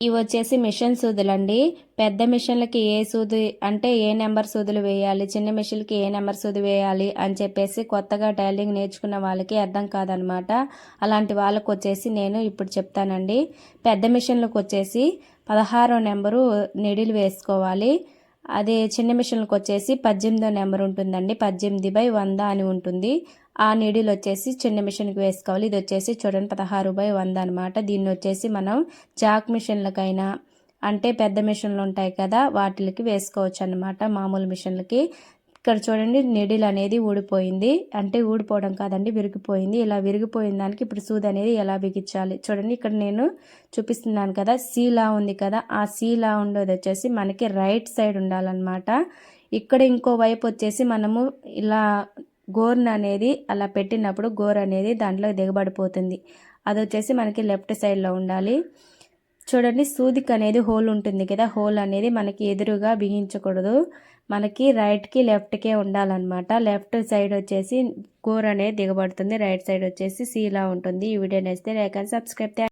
ఇవి వచ్చేసి మిషన్ సూదులండి. పెద్ద మిషన్లకి ఏ సూది అంటే ఏ నెంబర్ సూదులు వేయాలి చిన్న మిషన్లకి ఏ నెంబర్ సూది వేయాలి అని చెప్పేసి కొత్తగా టైలింగ్ నేర్చుకున్న వాళ్ళకి అర్థం కాదనమాట. అలాంటి వాళ్ళకు వచ్చేసి నేను ఇప్పుడు చెప్తానండి. పెద్ద మిషన్లకు వచ్చేసి పదహారో నెంబరు నిడిలు వేసుకోవాలి. అదే చిన్న మిషన్లకు వచ్చేసి పద్దెనిమిదో నెంబర్ ఉంటుందండి. పద్దెనిమిది బై వంద అని ఉంటుంది. ఆ నీడిలు వచ్చేసి చిన్న మిషన్కి వేసుకోవాలి. ఇది వచ్చేసి చూడండి పదహారు బై వంద అనమాట దీన్ని వచ్చేసి మనం జాక్ మిషన్లకైనా అంటే పెద్ద మిషన్లు ఉంటాయి కదా వాటికి వేసుకోవచ్చు అనమాట మామూలు మిషన్లకి. ఇక్కడ చూడండి నిడిల్ అనేది ఊడిపోయింది. అంటే ఊడిపోవడం కాదండి విరిగిపోయింది. ఇలా విరిగిపోయిన దానికి ఇప్పుడు సూది అనేది ఎలా బిగించాలి? చూడండి ఇక్కడ నేను చూపిస్తున్నాను కదా సీలా ఉంది కదా ఆ సీలా ఉండేది వచ్చేసి మనకి రైట్ సైడ్ ఉండాలన్నమాట. ఇక్కడ ఇంకో వైపు వచ్చేసి మనము ఇలా గోర్న్ అనేది అలా పెట్టినప్పుడు గోర్ అనేది దాంట్లో దిగబడిపోతుంది. అది వచ్చేసి మనకి లెఫ్ట్ సైడ్లో ఉండాలి. చూడండి సూదికి అనేది హోల్ ఉంటుంది కదా హోల్ అనేది మనకి ఎదురుగా బిగించకూడదు. మనకి రైట్కి లెఫ్ట్కే ఉండాలన్నమాట. లెఫ్ట్ సైడ్ వచ్చేసి కూర అనేది దిగబడుతుంది రైట్ సైడ్ వచ్చేసి సీలా ఉంటుంది. ఈ వీడియో నేస్తే లైక్ అండ్ సబ్స్క్రైబ్.